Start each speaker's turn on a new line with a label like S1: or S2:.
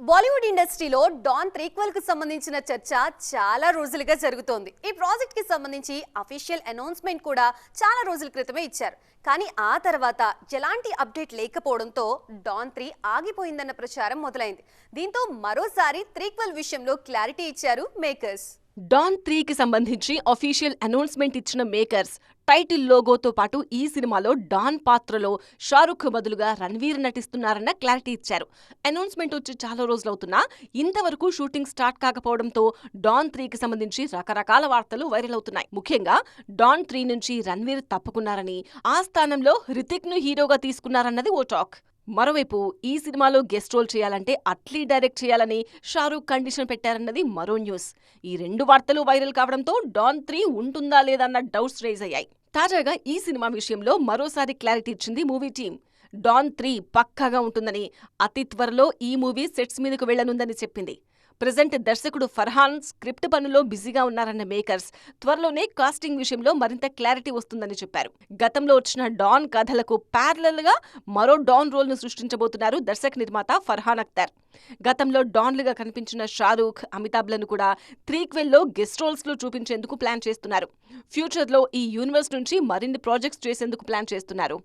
S1: బాలీవుడ్ ఇండస్ట్రీలో డాన్ త్రీక్వెల్కు సంబంధించిన చర్చ చాలా రోజులుగా జరుగుతోంది. ఈ ప్రాజెక్ట్కి సంబంధించి అఫీషియల్ అనౌన్స్మెంట్ కూడా చాలా రోజుల క్రితమే ఇచ్చారు. కానీ ఆ తర్వాత ఎలాంటి అప్డేట్ లేకపోవడంతో డాన్ త్రీ ఆగిపోయిందన్న ప్రచారం మొదలైంది. దీంతో మరోసారి త్రీక్వెల్ విషయంలో క్లారిటీ ఇచ్చారు మేకర్స్.
S2: డాన్ త్రీకి సంబంధించి అఫీషియల్ అనౌన్స్మెంట్ ఇచ్చిన మేకర్స్ టైటిల్ లోగోతో పాటు ఈ సినిమాలో డాన్ పాత్రలో షారుఖ్ బదులుగా రణ్వీర్ నటిస్తున్నారన్న క్లారిటీ ఇచ్చారు. అనౌన్స్మెంట్ వచ్చి చాలా రోజులవుతున్నా ఇంతవరకు షూటింగ్ స్టార్ట్ కాకపోవడంతో డాన్ త్రీకి సంబంధించి రకరకాల వార్తలు వైరల్ అవుతున్నాయి. ముఖ్యంగా డాన్ త్రీ నుంచి రణ్వీర్ తప్పుకున్నారని ఆ స్థానంలో హృతిక్ను హీరోగా తీసుకున్నారన్నది ఓ టాక్ మరోవైపు ఈ సినిమాలో గెస్ట్ రోల్ చేయాలంటే అట్లీ డైరెక్ట్ చేయాలని షారూఖ్ కండిషన్ పెట్టారన్నది మరో న్యూస్. ఈ రెండు వార్తలు వైరల్ కావడంతో డాన్ త్రీ ఉంటుందా లేదన్న డౌట్స్ రేజ్ అయ్యాయి. తాజాగా ఈ సినిమా విషయంలో మరోసారి క్లారిటీ ఇచ్చింది మూవీ టీం. డాన్ త్రీ పక్కాగా ఉంటుందని అతి త్వరలో ఈ మూవీ సెట్స్ మీదకు వెళ్ళనుందని చెప్పింది. ప్రజెంట్ దర్శకుడు ఫర్హాన్ స్క్రిప్ట్ పనులో బిజీగా ఉన్నారన్న మేకర్స్. త్వరలోనే కాస్టింగ్ విషయంలో మరింత క్లారిటీ వస్తుందని చెప్పారు. గతంలో వచ్చిన డాన్ కథలకు ప్యారలల్గా మరో డాన్ రోల్ను సృష్టించబోతున్నారు దర్శక నిర్మాత ఫర్హాన్ అఖ్తర్ గతంలో డాన్లుగా కనిపించిన షారూఖ్ అమితాబ్లను కూడా త్రీక్వెల్లో గెస్ట్ రోల్స్లో చూపించేందుకు ప్లాన్ చేస్తున్నారు. ఫ్యూచర్లో ఈ యూనివర్స్ నుంచి మరిన్ని ప్రాజెక్ట్స్ చేసేందుకు ప్లాన్ చేస్తున్నారు.